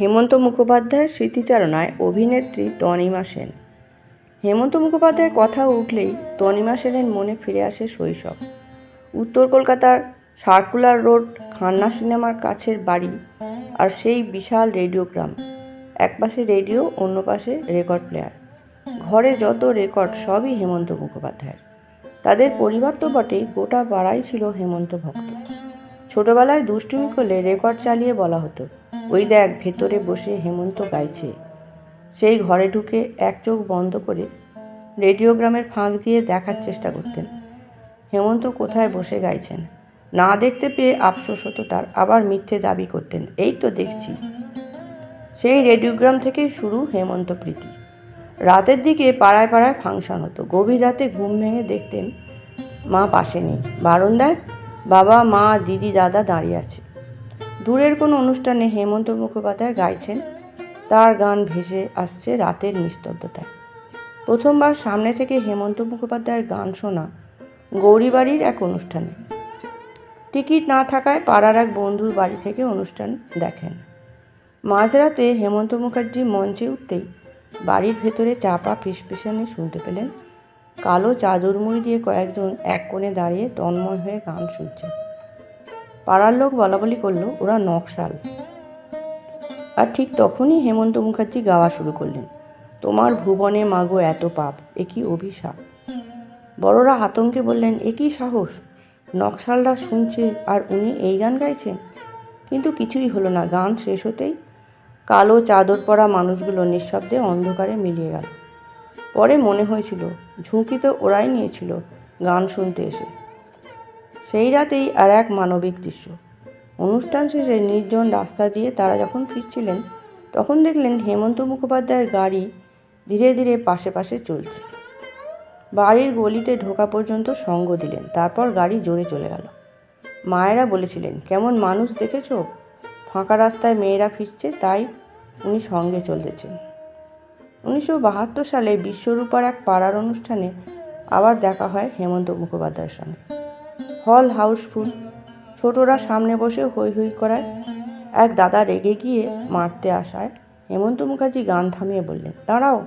হেমন্ত মুখোপাধ্যায়ের স্মৃতিচারণায় অভিনেত্রী তনিমা সেন। হেমন্ত মুখোপাধ্যায়ের কথা উঠলেই তনিমা সেনের মনে ফিরে আসে শৈশব। উত্তর কলকাতার সার্কুলার রোড, খান্না সিনেমার কাছের বাড়ি আর সেই বিশাল রেডিওগ্রাম এক পাশে রেডিও, অন্য পাশে রেকর্ড প্লেয়ার। ঘরে যত রেকর্ড, সবই হেমন্ত মুখোপাধ্যায়ের। তাদের পরিবার তো বটেই, গোটা পাড়াই ছিল হেমন্ত ভক্ত। ছোটবেলায় দুষ্টুমি করলে রেকর্ড চালিয়ে বলা হতো। ওই দেখ ভেতরে বসে হেমন্ত গাইছে। সেই ঘরে ঢুকে এক চোখ বন্ধ করে রেডিওগ্রামের ফাঁক দিয়ে দেখার চেষ্টা করতেন। হেমন্ত কোথায় বসে গাইছেন? না দেখতে পেয়ে আফসোস হতো তার, আবার মিথ্যে দাবি করতেন। এই তো দেখছি। সেই রেডিওগ্রাম থেকেই শুরু হেমন্ত প্রীতি। রাতের দিকে পাড়ায় পাড়ায় ফাংশন হতো। গভীর রাতে ঘুম ভেঙে দেখতেন মা পাশে নেই। বারান্দায় বাবা, মা, দিদি, দাদা দাঁড়িয়ে আছে। দূরের কোনো অনুষ্ঠানে হেমন্ত মুখোপাধ্যায় গাইছেন, তার গান ভেসে আসছে রাতের নিস্তব্ধতায়। প্রথমবার সামনে থেকে হেমন্ত মুখোপাধ্যায়ের গান শোনা গৌরীবাড়ির এক অনুষ্ঠানে। টিকিট না থাকায় পাড়ার এক বন্ধুর বাড়ি থেকে অনুষ্ঠান দেখেন। মাঝরাতে হেমন্ত মুখার্জি মঞ্চে উঠতেই বাড়ির ভেতরে চাপা ফিসফিসানি শুনতে পেলেন। কালো চাদর মুড়ি দিয়ে কয়েকজন এক কোণে দাঁড়িয়ে তন্ময় হয়ে গান শুনছে পাড়ার লোক বলা বলি করল, ওরা নকশাল। আর ঠিক তখনই হেমন্ত মুখার্জি গাওয়া শুরু করলেন। তোমার ভুবনে মাগো এত পাপ, এ কি অভিশাপ? বড়রা আতঙ্কে বললেন, এ কি সাহস? নকশালরা শুনছে আর উনি এই গান গাইছেন? কিন্তু কিছুই হলো না, গান শেষ হতেই কালো চাদর পরা মানুষগুলো নিঃশব্দে অন্ধকারে মিলিয়ে গেল। পরে মনে হয়েছিল, ঝুঁকি তো ওরাই নিয়েছিল গান শুনতে এসে। সেই রাতেই আর এক মানবিক দৃশ্য। অনুষ্ঠান শেষে নির্জন রাস্তা দিয়ে তারা যখন ফিরছিলেন, তখন দেখলেন হেমন্ত মুখোপাধ্যায়ের গাড়ি ধীরে ধীরে পাশে পাশে চলছে। বাড়ির গলিতে ঢোকা পর্যন্ত সঙ্গ দিলেন, তারপর গাড়ি জোরে চলে গেল। মায়েরা বলেছিলেন, কেমন মানুষ দেখেছ? ফাঁকা রাস্তায় মেয়েরা ফিরছে, তাই উনি সঙ্গে চলতেছেন। উনিশশো বাহাত্তর সালে বিশ্বরূপার এক পাড়ার অনুষ্ঠানে আবার দেখা হয় হেমন্ত মুখোপাধ্যায়ের সঙ্গে। হল হাউসফুল। ছোটরা সামনে বসে হই হই করায়। এক দাদা রেগে গিয়ে মারতে আসায়। হেমন্ত মুখার্জি গান থামিয়ে বললেন, দাঁড়াও,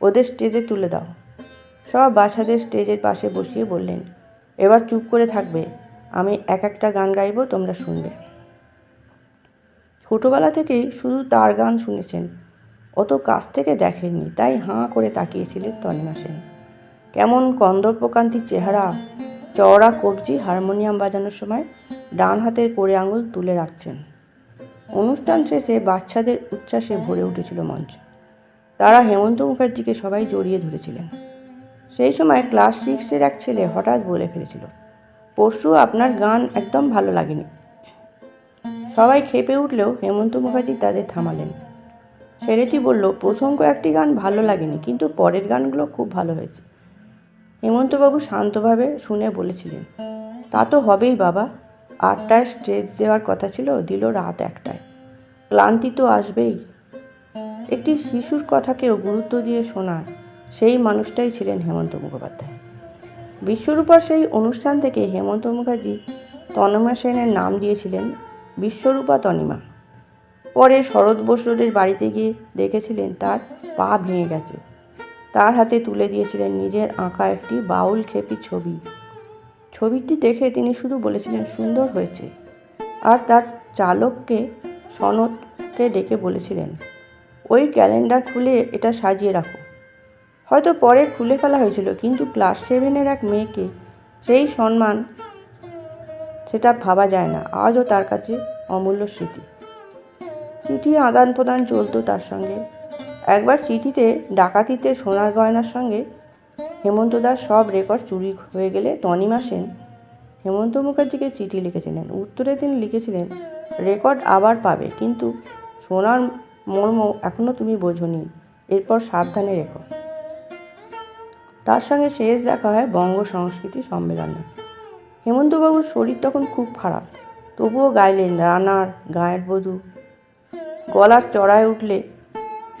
ওদের স্টেজে তুলে দাও। সব বাচ্চাদের স্টেজের পাশে বসিয়ে বললেন, এবার চুপ করে থাকবে, আমি এক একটা গান গাইবো, তোমরা শুনবে। ছোটোবেলা থেকেই শুধু তার গান শুনেছেন অত কাছ থেকে দেখেননি, তাই হাঁ করে তাকিয়েছিলেন তনিমা সেন। কেমন কন্দর্পকান্তির চেহারা চওড়া কবজি হারমোনিয়াম বাজানোর সময় ডান হাতের কোড়ে আঙুল তুলে রাখছেন। অনুষ্ঠান শেষে বাচ্চাদের উচ্ছ্বাসে ভরে উঠেছিল মঞ্চ। তারা হেমন্ত মুখার্জিকে সবাই জড়িয়ে ধরেছিলেন। সেই সময় ক্লাস সিক্সের এক ছেলে হঠাৎ বলে ফেলেছিল, পরশু আপনার গান একদম ভালো লাগেনি। সবাই খেপে উঠলেও হেমন্ত মুখার্জি তাদের থামালেন। ছেলেটি বলল, প্রথম কয়েকটি গান ভালো লাগেনি, কিন্তু পরের গানগুলো খুব ভালো হয়েছে। হেমন্তবাবু শান্তভাবে শুনে বলেছিলেন, তা তো হবেই বাবা। আটটায় স্টেজ দেওয়ার কথা ছিল, দিল রাত একটায়। ক্লান্তি তো আসবেই। একটি শিশুর কথাকেও গুরুত্ব দিয়ে শোনা সেই মানুষটাই ছিলেন হেমন্ত মুখোপাধ্যায়। বিশ্বরূপার সেই অনুষ্ঠান থেকে হেমন্ত মুখার্জি তনমা সেনের নাম দিয়েছিলেন বিশ্বরূপা তনিমা। পরে শরৎ বসুদের বাড়িতে গিয়ে দেখেছিলেন তার পা ভেঙে গেছে। তার হাতে তুলে দিয়েছিলেন নিজের আঁকা একটি বাউল খেপি ছবি। ছবিটি দেখে তিনি শুধু বলেছিলেন, সুন্দর হয়েছে। আর তার চালককে সনদকে ডেকে বলেছিলেন, ওই ক্যালেন্ডার খুলে এটা সাজিয়ে রাখো। হয়তো পরে খুলে ফেলা হয়েছিল, কিন্তু ক্লাস সেভেনের এক মেয়েকে সেই সম্মান সেটা ভাবা যায় না। আজও তার কাছে অমূল্য স্মৃতি। চিঠি আদান প্রদান চলতো তার সঙ্গে। একবার চিঠিতে ডাকাতিতে সোনার গয়নার সঙ্গে হেমন্ত দাস সব রেকর্ড চুরি হয়ে গেলে তনিমা সেন হেমন্ত মুখার্জিকে চিঠি লিখেছিলেন। উত্তরে তিনি লিখেছিলেন রেকর্ড আবার পাবে, কিন্তু সোনার মর্ম এখনও তুমি বোঝনি, এরপর সাবধানে রেখো। তার সঙ্গে শেষ দেখা হয় বঙ্গ সংস্কৃতি সম্মেলনে। হেমন্তবাবুর শরীর তখন খুব খারাপ, তবুও গাইলেন রানার গায়ের বধূ। গলার চড়ায় উঠলে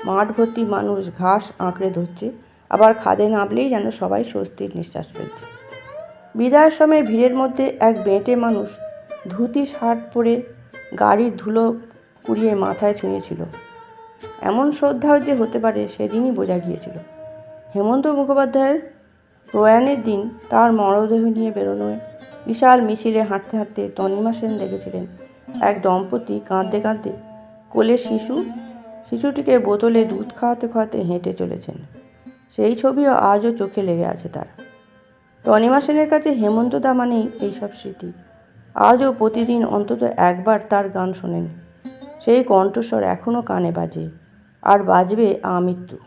মাঠ ভর্তি মানুষ ঘাস আঁকড়ে ধরছে, আবার খাদে নামলেই যেন সবাই স্বস্তির নিঃশ্বাস ফেলছে। বিদায়ের সময় ভিড়ের মধ্যে এক বেঁটে মানুষ ধুতি, শার্ট পরে গাড়ির ধুলো কুড়িয়ে মাথায় ছুঁয়েছিল। এমন শ্রদ্ধাও যে হতে পারে সেদিনই বোঝা গিয়েছিল। হেমন্ত মুখোপাধ্যায়ের প্রয়াণের দিন তার মরদেহ নিয়ে বেরোনোয় বিশাল মিছিলে হাঁটতে হাঁটতে তনিমা সেন দেখেছিলেন। এক দম্পতি কাঁদতে কাঁদতে কোলে শিশু শিশুটিকে বোতলে দুধ খাওয়াতে খাওয়াতে হেঁটে চলেছেন। সেই ছবিও আজও চোখে লেগে আছে তার। তনিমা সেনের কাছে হেমন্তদা মানেই এইসব স্মৃতি। আজও প্রতিদিন অন্তত একবার তার গান শোনেন। সেই কণ্ঠস্বর এখনও কানে বাজে। আর বাজবে আমৃত্যু।